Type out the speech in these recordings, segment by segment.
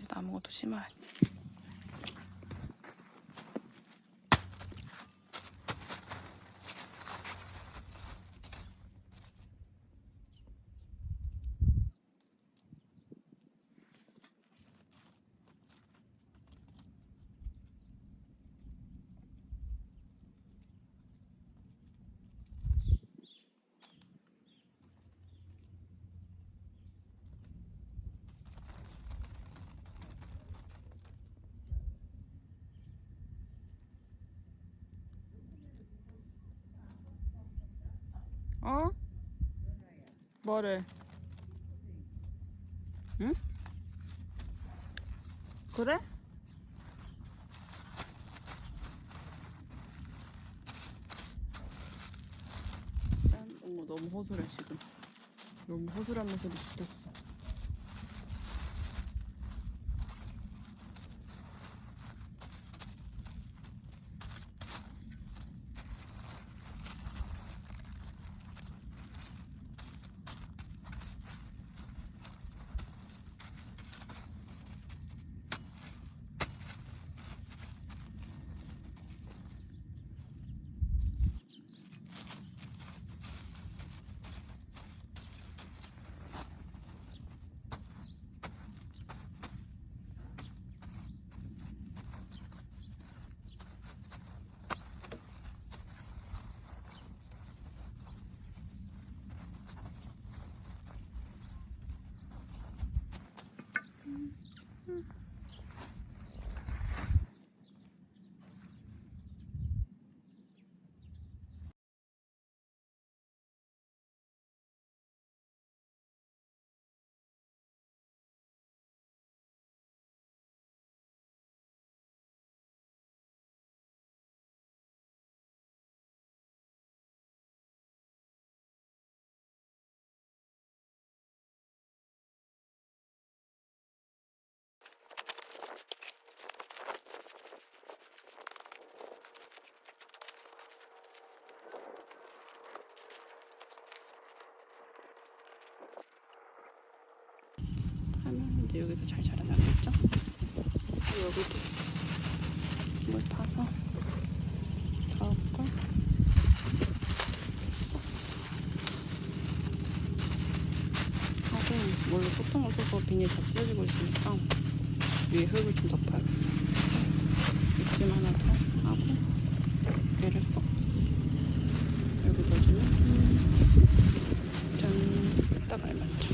이제 남은 것도 심어 어? 뭐를? 응? 그래? 짠. 어머 너무 허술해 지금. 너무 허술한 모습이 붙었어. 하면 이제 여기서 잘 자라나겠죠? 여기도 물 파서 하고 원래 소통을 써서 비닐 다 찢어지고 있으니까 위에 흙을 좀 덮어야겠어. 하나 더 하고 얘를 쏙 여기 넣어주면 짠 딱 알맞죠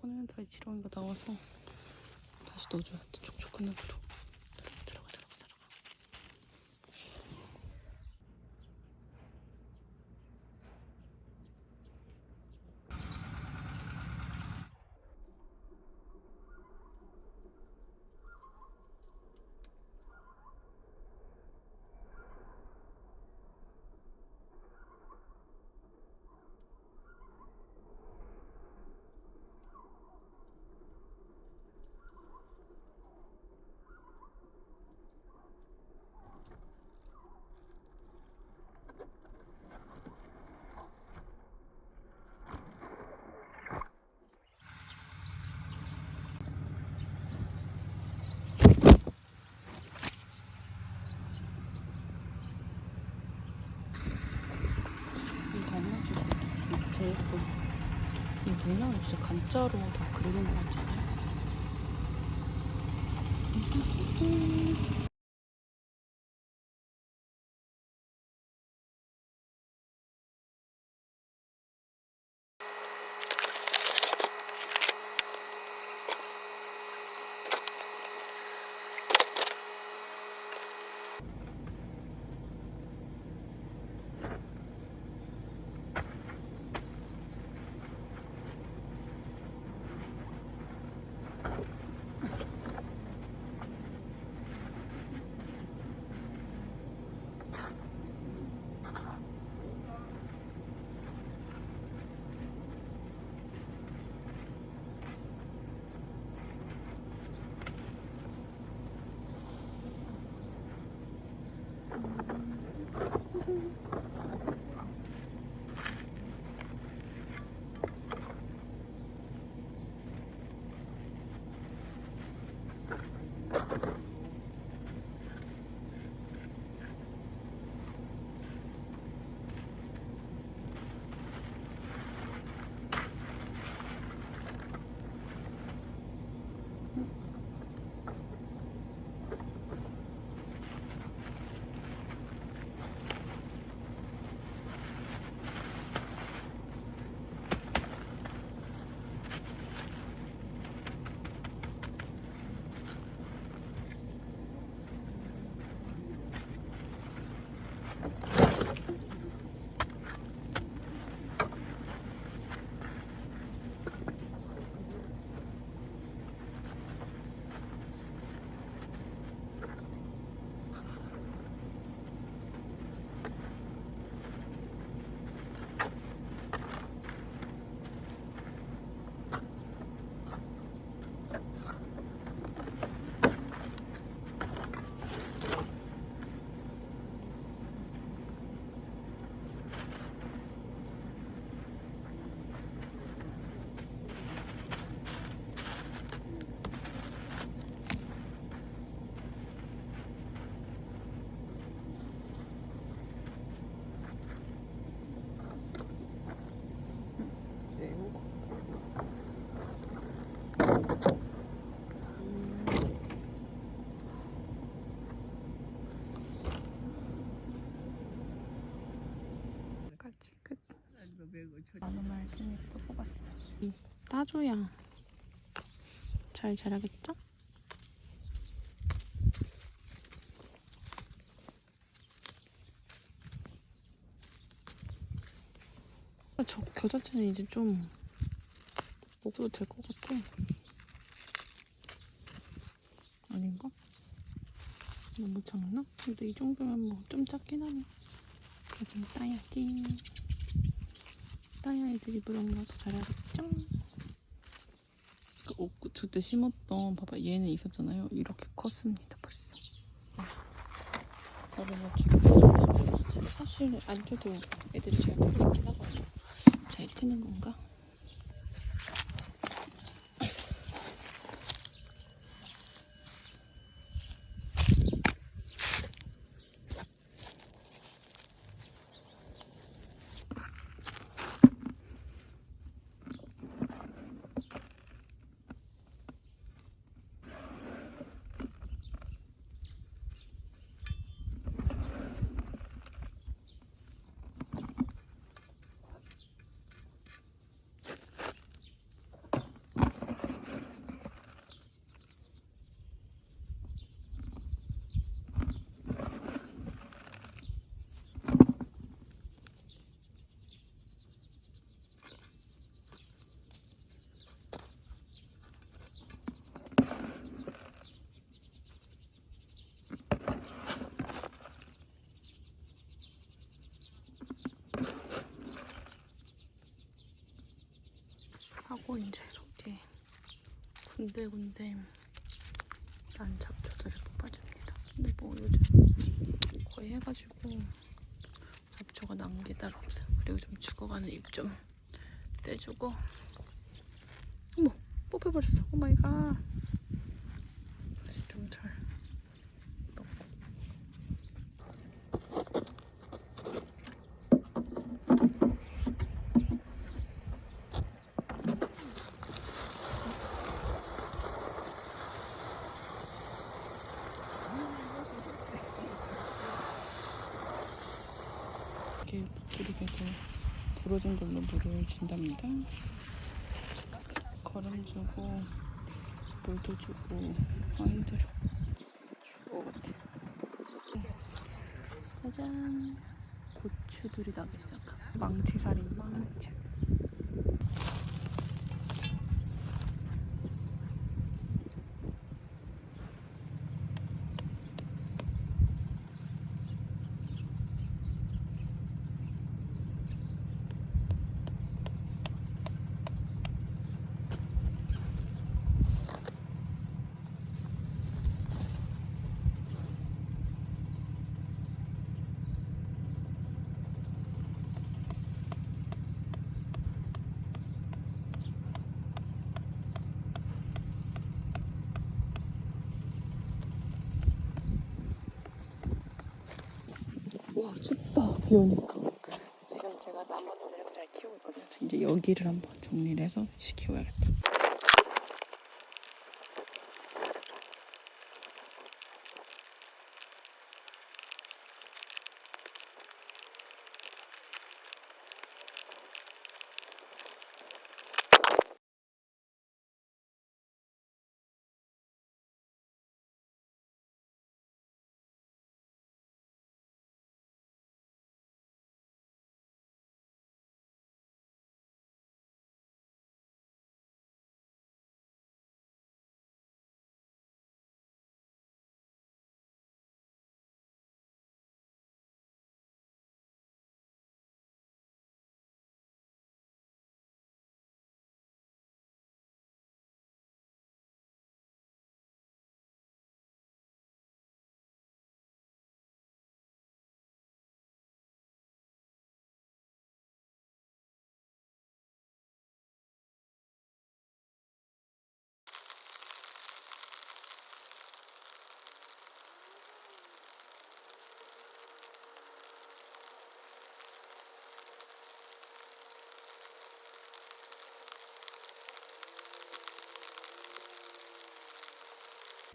폰에는 다 지렁이가 나와서 다시 넣어줘야 돼 촉촉한 흙으로 들어가 들어가 들어가 이 단무지가 진짜 예뻐. 이 문양을 진짜 간자로 다 그리는 거 같지 않아? 사조야. 잘 자라겠죠? 저 겨자채는 이제 좀 먹어도 될 것 같아. 아닌가? 너무 작나? 근데 이 정도면 뭐 좀 작긴 하네. 좀 따야지. 따야 애들이 거도 잘하겠죠? 그 옷, 저때 심었던, 봐봐, 얘는 있었잖아요. 이렇게 컸습니다, 벌써. 여러분, 기분 사실 안 줘도 애들이 잘 크긴 하거든요. 잘 크는 건가? 하고 이제 이렇게 군데군데 난 잡초들을 뽑아줍니다. 근데 뭐 요즘 거의 해가지고 잡초가 난게 따로 없어요. 그리고 좀 죽어가는 잎 좀 떼주고 어머 뽑혀버렸어. 오마이갓 다시 좀잘 넣고 이렇게 그리게도 불어준 걸로 물을 준답니다. 거름 주고 물도 주고 아 힘들어 죽어 같아. 짜잔 고추들이 나기 시작하. 망치살인 망치. 춥다. 비 오니까. 지금 제가 나머지들을 잘 키우고 있거든요. 이제 여기를 한번 정리를 해서 다시 키워야겠다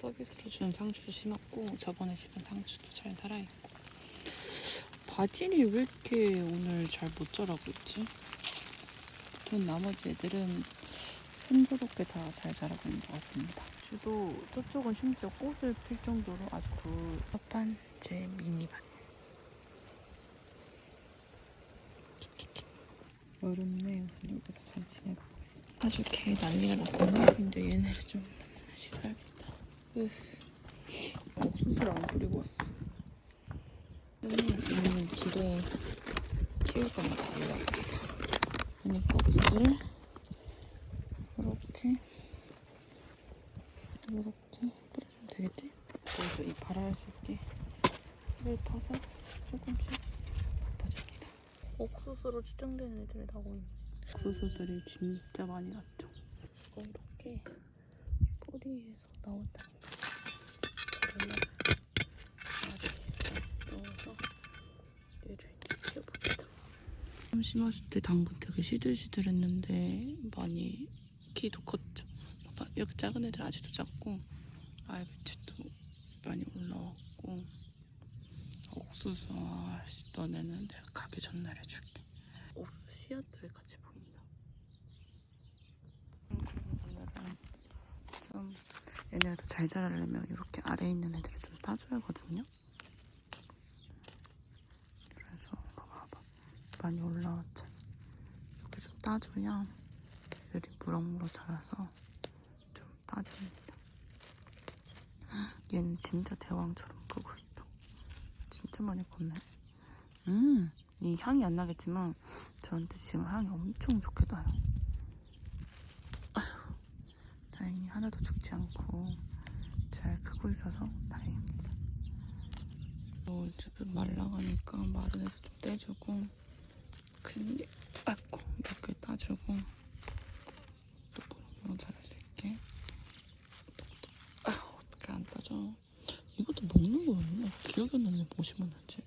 서비스로 주는 상추도 심었고 저번에 심은 상추도 잘 살아있고 바질이 왜 이렇게 오늘 잘 못 자라고 있지? 보통 나머지 애들은 순조롭게 다 잘 자라고 있는 것 같습니다. 주도 저쪽은 심지어 꽃을 필 정도로 아주 그 급한 제 미니밭. 여름에 여기서 잘 지내고 있습니다. 아주 개 난리가 났거든요. 이제 얘네를 좀 씻어야겠다. 으. 옥수수를 안 뿌리고 왔어. 여기 있는 길에 키울 겁니다. 그러니까 옥수수를 이렇게 이렇게 뿌리면 되겠지? 그래서 이 발화할 수 있게 를 파서 조금씩 덮어줍니다. 옥수수로 추정되는 애들이 나오고 있네. 옥수수들이 진짜 많이 났죠. 이렇게 뿌리에서 나온다니까. 그러면 넣어서 얘를 키워봅니다. 처음 심었을 때 당근 되게 시들시들했는데 많이 키도 컸죠. 봐, 이렇게 작은 애들 아직도 작고 아이배치도 많이 올라왔고 옥수수 아씨 너네는 내가 가기 전날 해줄게. 옥수수 씨앗도 같이 보인다. 오늘은 좀 얘네가 더 잘 자라려면 이렇게 아래에 있는 애들을 좀 따줘야 하거든요. 그래서 봐봐 많이 올라왔잖아. 이렇게 좀 따줘야 애들이 무럭무럭 자라서 좀 따줍니다. 얘는 진짜 대왕처럼 크고 있다. 진짜 많이 컸네. 음, 이 향이 안 나겠지만 저한테 지금 향이 엄청 좋게 나요. 아휴, 다행히 하나도 죽지 않고 잘 크고 있어서 다행입니다. 어, 이제 좀 말라가니까 마른 애도 좀 떼주고 근데 아이고 이렇게 따주고 또 보는 자랄 수 있게. 아 어떻게 안 따져? 이것도 먹는 거였네 기억이 안 나네 뭐 심었는지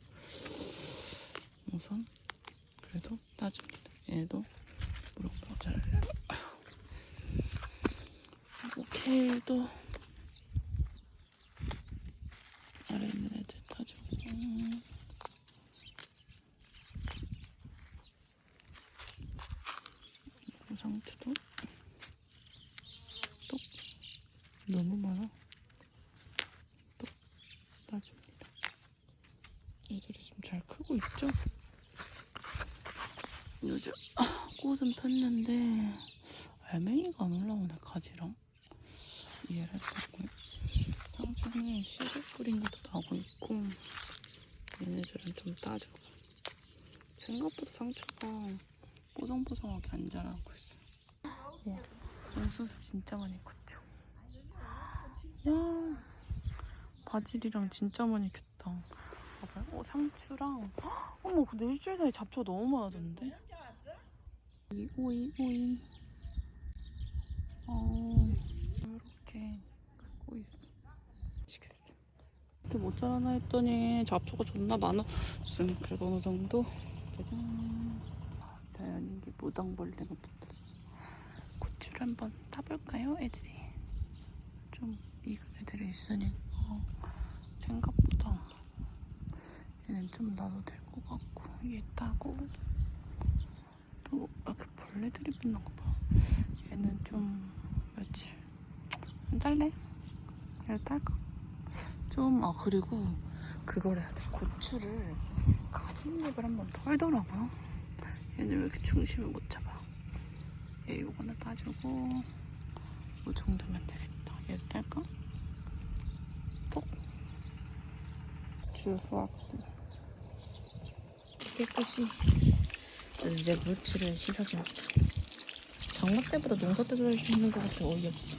우선 그래도 따줍니다. 얘도 무럭무럭 자라려고 그리고 케일도 아래 있는 애들 따주고. 그리고 상추도 또 너무 많아. 또 따줍니다. 애들이 좀 잘 크고 있죠? 요즘 아, 꽃은 폈는데 알맹이가 안 올라오네 가지랑 이해를 했었고요. 상추는 씨를 뿌린 것도 나오고 있고 얘네들은 좀 따주고. 생각보다 상추가 뽀송뽀송하게 안 자라고 있어요. 와, 옥수수 진짜 많이 컸죠. 야 바질이랑 진짜 많이 켰다. 봐봐요. 어, 상추랑. 헉, 어머 근데 일주일 사이 잡초 너무 많아졌는데? 오이 오이 오이. 어 이렇게 크고 있어 맛있겠어 근데 못 자라나 했더니 잡초가 존나 많았음 그래도 어느 정도? 짜잔. 자연인기 무당벌레가 붙었어 고추를 한번 따볼까요 애들이? 좀 익은 애들이 있으니까 생각보다 얘는 좀 놔도 될 것 같고 얘 따고. 또 이렇게 벌레들이 붙나 봐. 얘는 좀 며칠. 안 딸래? 얘를 딸까? 좀 아 그리고 그걸 해야 돼. 고추를 가진잎을 한번 털더라고요. 얘는 왜 이렇게 중심을 못 잡아? 얘 요거는 따주고 이 정도면 되겠다. 얘도 딸까? 톡. 주수학도 깨끗이. 이제 물치를 씻어줍니다. 정모 때보다 농사 때보다 힘든 것 같아 어이없어